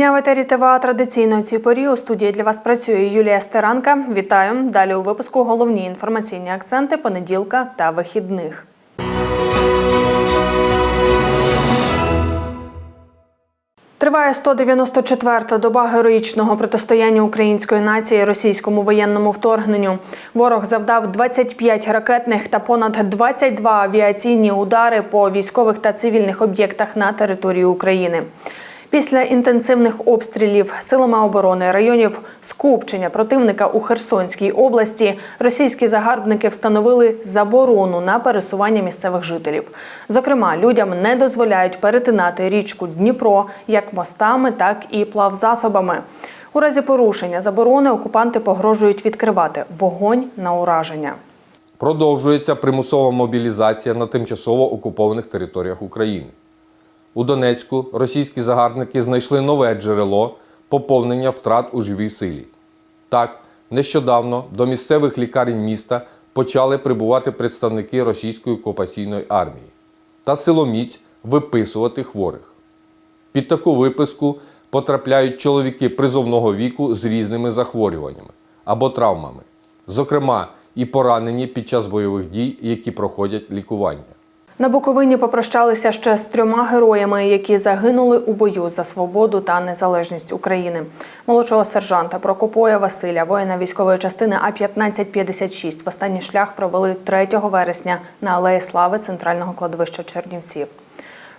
Дня в етері ТВА традиційно у порі у студії для вас працює Юлія Стеранка. Вітаю. Далі у випуску головні інформаційні акценти понеділка та вихідних. Триває 194-та доба героїчного протистояння української нації російському воєнному вторгненню. Ворог завдав 25 ракетних та понад 22 авіаційні удари по військових та цивільних об'єктах на території України. Після інтенсивних обстрілів силами оборони районів скупчення противника у Херсонській області російські загарбники встановили заборону на пересування місцевих жителів. Зокрема, людям не дозволяють перетинати річку Дніпро як мостами, так і плавзасобами. У разі порушення заборони окупанти погрожують відкривати вогонь на ураження. Продовжується примусова мобілізація на тимчасово окупованих територіях України. У Донецьку російські загарбники знайшли нове джерело поповнення втрат у живій силі. Так, нещодавно до місцевих лікарень міста почали прибувати представники російської окупаційної армії та силоміць виписувати хворих. Під таку виписку потрапляють чоловіки призовного віку з різними захворюваннями або травмами, зокрема і поранені під час бойових дій, які проходять лікування. На Буковині попрощалися ще з трьома героями, які загинули у бою за свободу та незалежність України. Молодшого сержанта Прокопоя Василя, воїна військової частини А 1556 в останній шлях провели 3 вересня на Алеї Слави центрального кладовища Чернівців.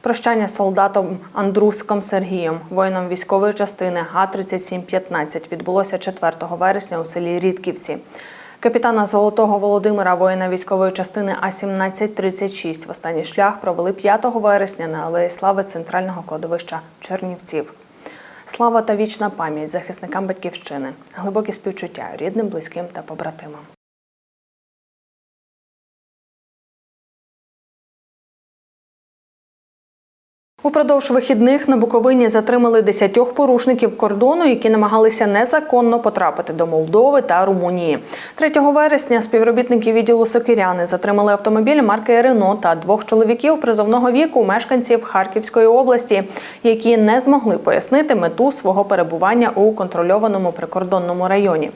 Прощання з солдатом Андруском Сергієм, воїном військової частини Га-3715 відбулося 4 вересня у селі Рідківці. Капітана Золотого Володимира, воїна військової частини А-1736 в останній шлях провели 5 вересня на Алеї Слави центрального кладовища Чернівців. Слава та вічна пам'ять захисникам батьківщини, глибокі співчуття рідним, близьким та побратимам. Упродовж вихідних на Буковині затримали десятьох порушників кордону, які намагалися незаконно потрапити до Молдови та Румунії. 3 вересня співробітники відділу Сокиряни затримали автомобіль марки Рено та двох чоловіків призовного віку, мешканців Харківської області, які не змогли пояснити мету свого перебування у контрольованому прикордонному районі.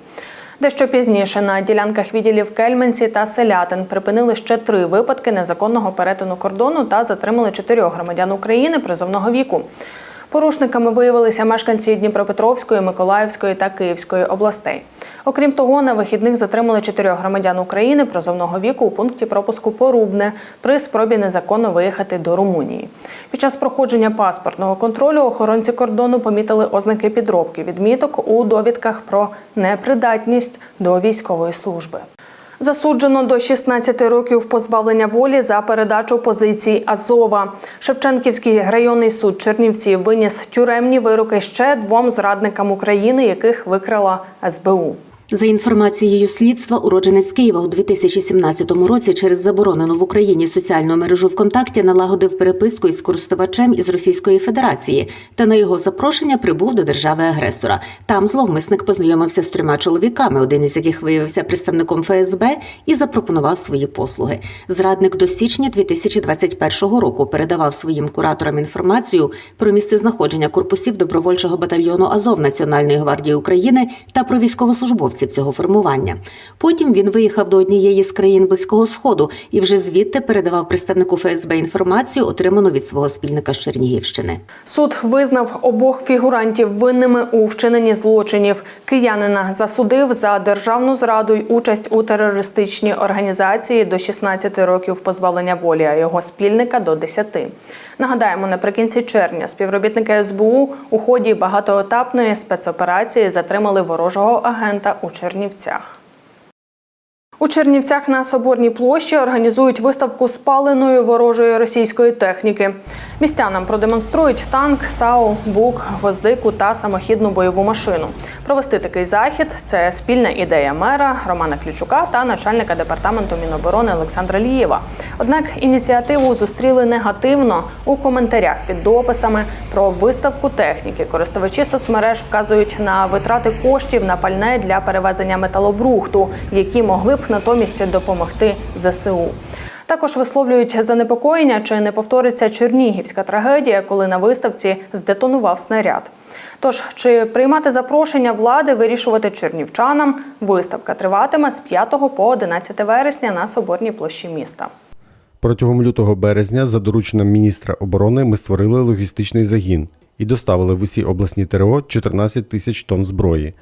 Дещо пізніше на ділянках відділів Кельменці та Селятин припинили ще три випадки незаконного перетину кордону та затримали чотирьох громадян України призовного віку. Порушниками виявилися мешканці Дніпропетровської, Миколаївської та Київської областей. Окрім того, на вихідних затримали чотирьох громадян України призовного віку у пункті пропуску Порубне при спробі незаконно виїхати до Румунії. Під час проходження паспортного контролю охоронці кордону помітили ознаки підробки відміток у довідках про непридатність до військової служби. Засуджено до 16 років позбавлення волі за передачу позицій Азова. Шевченківський районний суд Чернівців виніс тюремні вироки ще двом зрадникам України, яких викрила СБУ. За інформацією слідства, уродженець Києва у 2017 році через заборонену в Україні соціальну мережу ВКонтакті налагодив переписку із користувачем із Російської Федерації та на його запрошення прибув до держави-агресора. Там зловмисник познайомився з трьома чоловіками, один із яких виявився представником ФСБ і запропонував свої послуги. Зрадник до січня 2021 року передавав своїм кураторам інформацію про місце знаходження корпусів добровольчого батальйону Азов Національної гвардії України та про військовослужбовців цього формування. Потім він виїхав до однієї з країн близького сходу і вже звідти передавав представнику ФСБ інформацію, отриману від свого спільника з Чернігівщини. Суд визнав обох фігурантів винними у вчиненні злочинів. Киянина засудив за державну зраду й участь у терористичній організації до 16 років позбавлення волі, а його спільника до 10. Нагадаємо, наприкінці червня співробітники СБУ у ході багатоетапної спецоперації затримали ворожого агента у Чернівцях. У Чернівцях на Соборній площі організують виставку спаленої ворожої російської техніки. Містянам продемонструють танк, САУ, БУК, гвоздику та самохідну бойову машину. Провести такий захід це спільна ідея мера Романа Ключука та начальника департаменту Міноборони Олександра Лієва. Однак ініціативу зустріли негативно у коментарях під дописами про виставку техніки. Користувачі соцмереж вказують на витрати коштів на пальне для перевезення металобрухту, які могли б натомість допомогти ЗСУ. Також висловлюють занепокоєння, чи не повториться чернігівська трагедія, коли на виставці здетонував снаряд. Тож, чи приймати запрошення влади вирішувати чернівчанам, виставка триватиме з 5 по 11 вересня на Соборній площі міста. Протягом лютого березня за дорученням міністра оборони ми створили логістичний загін і доставили в усі обласні ТРО 14 тисяч тонн зброї.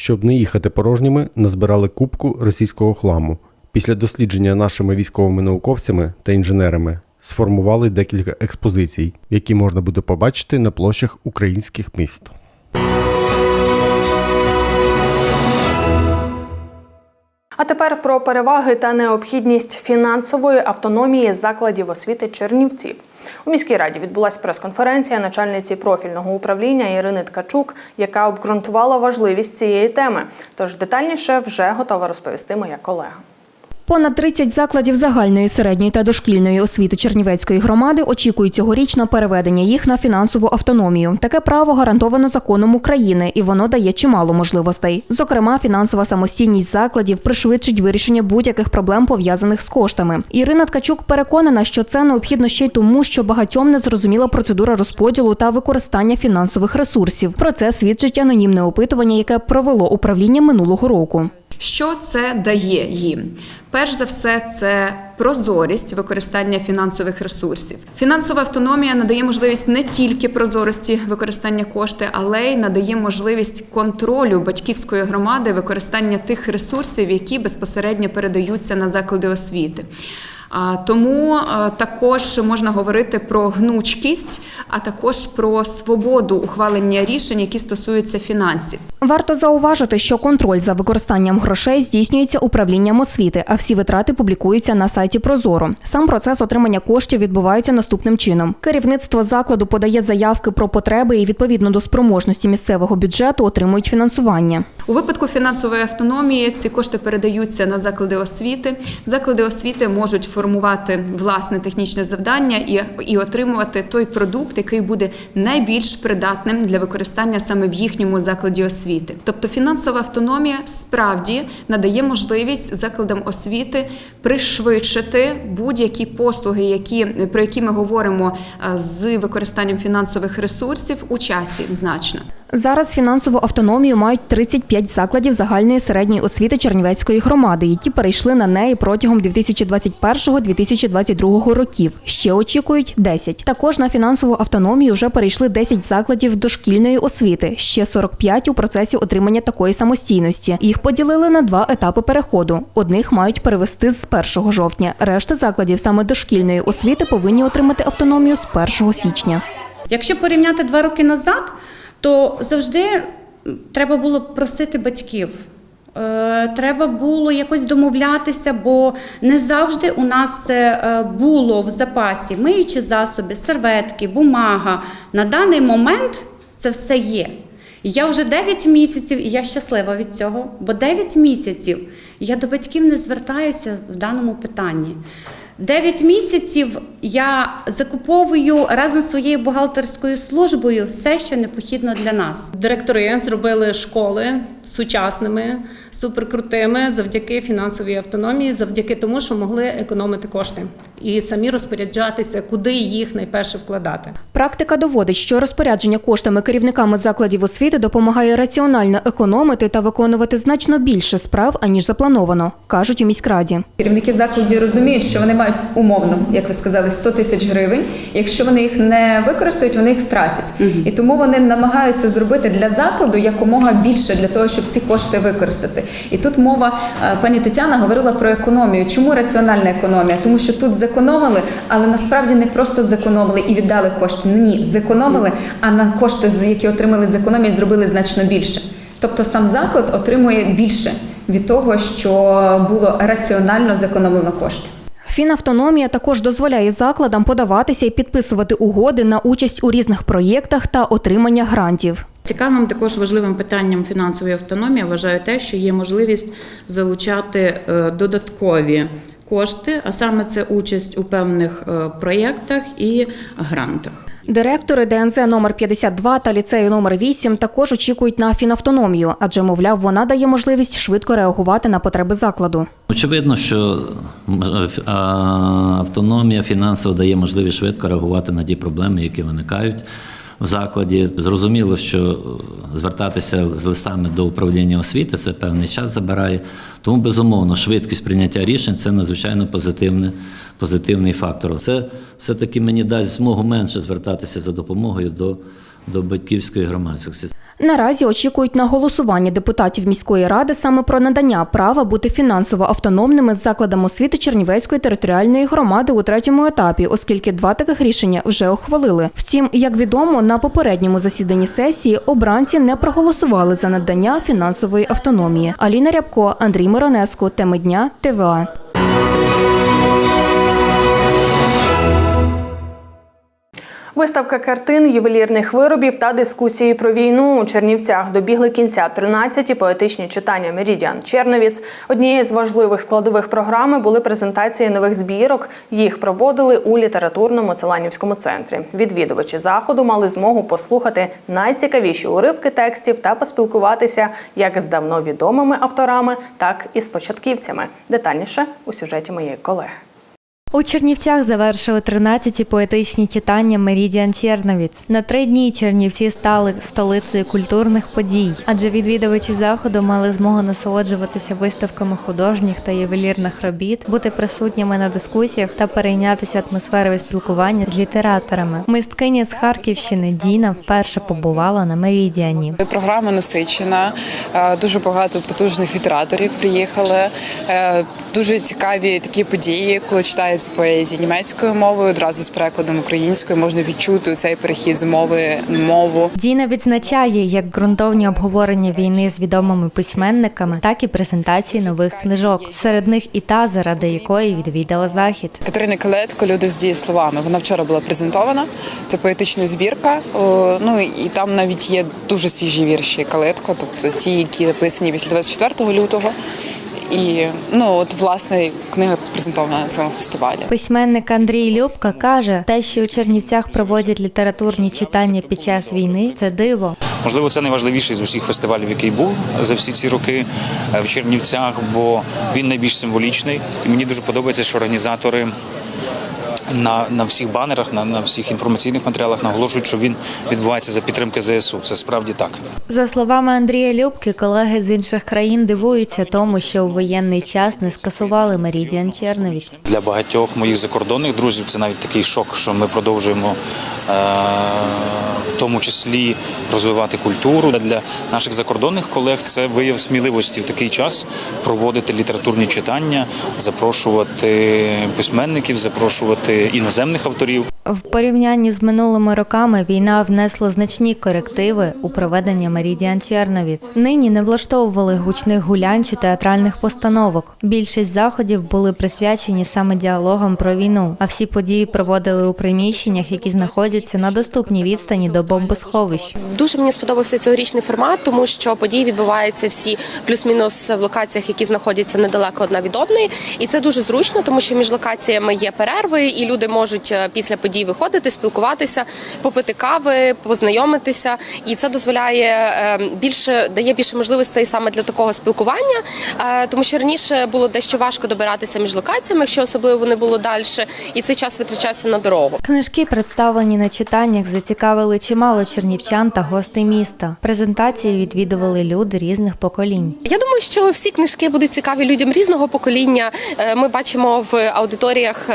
Щоб не їхати порожніми, назбирали кубку російського хламу. Після дослідження нашими військовими науковцями та інженерами сформували декілька експозицій, які можна буде побачити на площах українських міст. А тепер про переваги та необхідність фінансової автономії закладів освіти Чернівців. У міській раді відбулася прес-конференція начальниці профільного управління Ірини Ткачук, яка обґрунтувала важливість цієї теми. Тож детальніше вже готова розповісти моя колега. Понад 30 закладів загальної середньої та дошкільної освіти Чернівецької громади очікують цьогоріч на переведення їх на фінансову автономію. Таке право гарантовано законом України, і воно дає чимало можливостей. Зокрема, фінансова самостійність закладів пришвидшить вирішення будь-яких проблем пов'язаних з коштами. Ірина Ткачук переконана, що це необхідно ще й тому, що багатьом не зрозуміла процедура розподілу та використання фінансових ресурсів. Про це свідчить анонімне опитування, яке провело управління минулого року. Що це дає їм? Перш за все, це прозорість використання фінансових ресурсів. Фінансова автономія надає можливість не тільки прозорості використання кошти, але й надає можливість контролю батьківської громади використання тих ресурсів, які безпосередньо передаються на заклади освіти. Тому також можна говорити про гнучкість, а також про свободу ухвалення рішень, які стосуються фінансів. Варто зауважити, що контроль за використанням грошей здійснюється управлінням освіти, а всі витрати публікуються на сайті Прозоро. Сам процес отримання коштів відбувається наступним чином: керівництво закладу подає заявки про потреби і відповідно до спроможності місцевого бюджету отримують фінансування. У випадку фінансової автономії ці кошти передаються на заклади освіти. Заклади освіти можуть формувати власне технічне завдання і, і отримувати той продукт, який буде найбільш придатним для використання саме в їхньому закладі освіти. Тобто фінансова автономія справді надає можливість закладам освіти пришвидшити будь-які послуги, які про які ми говоримо е, з використанням фінансових ресурсів у часі значно. Зараз фінансову автономію мають 35 закладів загальної середньої освіти Чернівецької громади, які перейшли на неї протягом 2021-2022 років. Ще очікують 10. Також на фінансову автономію вже перейшли 10 закладів дошкільної освіти, ще 45 у процесі отримання такої самостійності. Їх поділили на два етапи переходу. Одних мають перевести з 1 жовтня. Решта закладів саме дошкільної освіти повинні отримати автономію з 1 січня. Якщо порівняти два роки назад, то завжди треба було просити батьків. Е, Треба було якось домовлятися, бо не завжди у нас е, було в запасі миючі засоби, серветки, бумага. На даний момент це все є. Я вже 9 місяців і я щаслива від цього, бо 9 місяців я до батьків не звертаюся в даному питанні. 9 місяців я закуповую разом з своєю бухгалтерською службою все, що необхідно для нас. Директори зробили школи сучасними, суперкрутими завдяки фінансовій автономії, завдяки тому, що могли економити кошти і самі розпоряджатися, куди їх найперше вкладати. Практика доводить, що розпорядження коштами керівниками закладів освіти допомагає раціонально економити та виконувати значно більше справ, аніж заплановано, кажуть у міськраді. Керівники закладів розуміють, що вони мають умовно, як ви сказали, 100 тисяч гривень. Якщо вони їх не використають, вони їх втратять. І тому вони намагаються зробити для закладу якомога більше для того, щоб ці кошти використати. І тут мова е, пані Тетяна говорила про економію. Чому раціональна економія? Тому що тут зекономили, але насправді не просто зекономили і віддали кошти. Ні, зекономили, а на кошти, які отримали з економії, зробили значно більше. Тобто сам заклад отримує більше від того, що було раціонально зекономлено кошти. Фінавтономія також дозволяє закладам подаватися і підписувати угоди на участь у різних проєктах та отримання грантів. Цікавим також важливим питанням фінансової автономії вважаю те, що є можливість залучати е, додаткові кошти, а саме це участь у певних е, проєктах і грантах. Директори ДНЗ номер 52 та ліцею номер 8 також очікують на фінавтономію, адже, мовляв, вона дає можливість швидко реагувати на потреби закладу. Очевидно, що е, автономія фінансово дає можливість швидко реагувати на ті проблеми, які виникають в закладі. Зрозуміло, що е, звертатися з листами до управління освіти це певний час забирає. Тому, безумовно, швидкість прийняття рішень це надзвичайно позитивне, позитивний фактор. Це все-таки мені дасть змогу менше звертатися за допомогою до, до батьківської громадськості. Наразі очікують на голосування депутатів міської ради саме про надання права бути фінансово автономними з закладом освіти Чернівецької територіальної громади у третьому етапі, оскільки два таких рішення вже ухвалили. Втім, як відомо, на попередньому засіданні сесії обранці не проголосували за надання фінансової автономії. Аліна Рябко, Андрій Миронеско, теми дня ТВА. Виставка картин, ювелірних виробів та дискусії про війну у Чернівцях добігли кінця 13-ті поетичні читання Мерідіан Черновіць. Однією з важливих складових програми були презентації нових збірок. Їх проводили у літературному Целанівському центрі. Відвідувачі заходу мали змогу послухати найцікавіші уривки текстів та поспілкуватися як з давно відомими авторами, так і з початківцями. Детальніше у сюжеті моєї колеги. У Чернівцях завершили 13-ті поетичні читання Мерідіан Черновіць. На три дні Чернівці стали столицею культурних подій, адже відвідувачі заходу мали змогу насолоджуватися виставками художніх та ювелірних робіт, бути присутніми на дискусіях та перейнятися атмосферою спілкування з літераторами. Мисткиня з Харківщини Діна вперше побувала на Мерідіані. Програма насичена, е, дуже багато потужних літераторів приїхали. е, Дуже цікаві такі події, коли читається поезія німецькою мовою, одразу з перекладом українською можна відчути цей перехід з мови на мову. Діна відзначає як ґрунтовні обговорення війни з відомими письменниками, так і презентації нових книжок. Серед них і та, заради якої відвідала захід. Катерина Калетко Люди з дієсловами. Вона вчора була презентована. Це поетична збірка. Ну і там навіть є дуже свіжі вірші Калетко, тобто ті, які написані після 24 лютого. І ну от власне книга презентована на цьому фестивалі. Письменник Андрій Любка каже, те, що у Чернівцях проводять літературні читання під час війни, це диво. Можливо, це найважливіший з усіх фестивалів, який був за всі ці роки е, в Чернівцях, бо він найбільш символічний. І мені дуже подобається, що організатори. На, на всіх банерах, на, на всіх інформаційних матеріалах наголошують, що він відбувається за підтримки ЗСУ. Це справді так. За словами Андрія Любки, колеги з інших країн дивуються тому, що у воєнний час не скасували Мерідіан Черновіць. Для багатьох моїх закордонних друзів це навіть такий шок, що ми продовжуємо е, в тому числі розвивати культуру. Для наших закордонних колег це вияв сміливості в такий час проводити літературні читання, запрошувати письменників, запрошувати іноземних авторів. В порівнянні з минулими роками війна внесла значні корективи у проведення Мерідіан Черновіць. Нині не влаштовували гучних гулянь чи театральних постановок. Більшість заходів були присвячені саме діалогам про війну, а всі події проводили у приміщеннях, які знаходяться на доступній відстані до бомбосховищ. Дуже мені сподобався цьогорічний формат, тому що події відбуваються всі плюс-мінус в локаціях, які знаходяться недалеко одна від одної, і це дуже зручно, тому що між локаціями є перерви, і люди можуть е, після подій виходити, спілкуватися, попити кави, познайомитися, і це дозволяє е, більше дає більше можливостей саме для такого спілкування, е, тому що раніше було дещо важко добиратися між локаціями, якщо особливо вони було далі, і цей час витрачався на дорогу. Книжки, представлені на читаннях, зацікавили чимало чернівчан та гостей міста. Презентації відвідували люди різних поколінь. Я думаю, що всі книжки будуть цікаві людям різного покоління. Е, Ми бачимо в аудиторіях,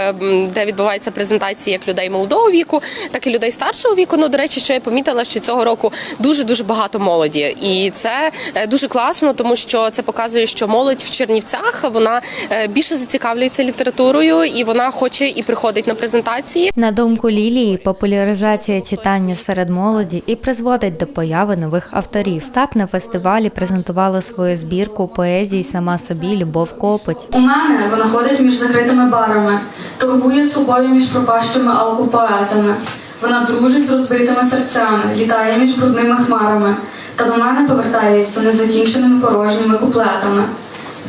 де відбуваються презентації як людей молодого віку, так і людей старшого віку. Ну, до речі, що я помітила, що цього року дуже дуже багато молоді, і це е, дуже класно, тому що це показує, що молодь в Чернівцях вона е, більше зацікавлюється літературою і вона хоче і приходить на презентації. На думку Лілії, популяризація читання серед молоді і призводить до появи нових авторів. Так на фестивалі презентувала свою збірку поезії сама собі Любов Копоть. У мене вона ходить між закритими барами, торгує собою між пропащими алкопоетами. Вона дружить з розбитими серцями, літає між брудними хмарами, та до мене повертається незакінченими порожніми куплетами.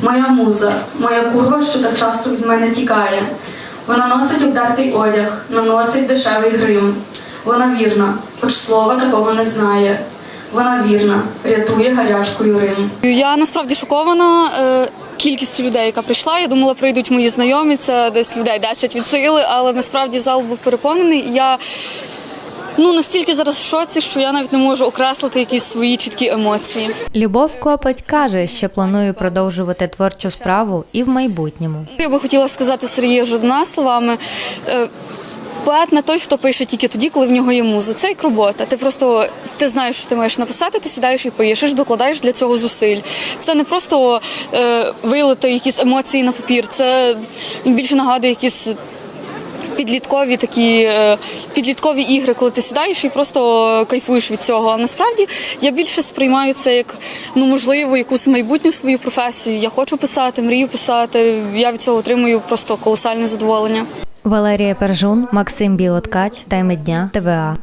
Моя муза, моя курва, що так часто від мене тікає. Вона носить обдертий одяг, наносить дешевий грим. Вона вірна, хоч слова такого не знає. Вона вірна, рятує гарячкою Рим. Я насправді шокована е, кількістю людей, яка прийшла. Я думала, прийдуть мої знайомі. Це десь людей 10 від сили, але насправді зал був переповнений. Я ну настільки зараз в шоці, що я навіть не можу окреслити якісь свої чіткі емоції. Любов Копоть каже, що планує продовжувати творчу справу і в майбутньому. Я би хотіла сказати Сергію Жадана словами. Поет не той, хто пише тільки тоді, коли в нього є муза. Це як робота. Ти просто ти знаєш, що ти маєш написати, ти сідаєш і пишеш, докладаєш для цього зусиль. Це не просто е, вилити якісь емоції на папір. Це більше нагадує якісь підліткові такі е, підліткові ігри, коли ти сідаєш і просто кайфуєш від цього. А насправді я більше сприймаю це як ну можливо якусь майбутню свою професію. Я хочу писати, мрію писати. Я від цього отримую просто колосальне задоволення. Валерія Пержун, Максим Білоткач, Тайми дня, ТВА.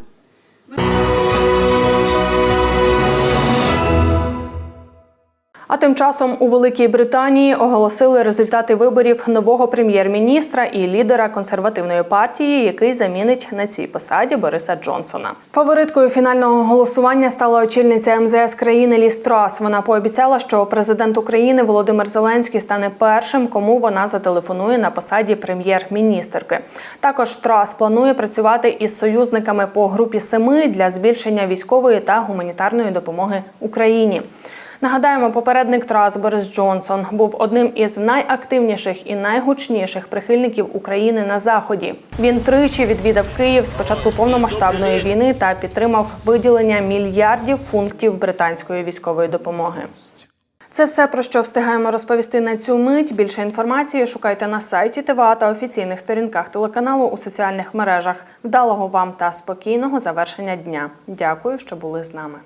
А тим часом у Великій Британії оголосили результати виборів нового прем'єр-міністра і лідера консервативної партії, який замінить на цій посаді Бориса Джонсона. Фавориткою фінального голосування стала очільниця МЗС країни Лі Страс. Вона пообіцяла, що президент України Володимир Зеленський стане першим, кому вона зателефонує на посаді прем'єр-міністерки. Також Трас планує працювати із союзниками по групі семи для збільшення військової та гуманітарної допомоги Україні. Нагадаємо, попередник Трас Борис Джонсон був одним із найактивніших і найгучніших прихильників України на заході. Він тричі відвідав Київ з початку повномасштабної війни та підтримав виділення мільярдів функтів британської військової допомоги. Це все про що встигаємо розповісти на цю мить. Більше інформації шукайте на сайті ТВА та офіційних сторінках телеканалу у соціальних мережах. Вдалого вам та спокійного завершення дня. Дякую, що були з нами.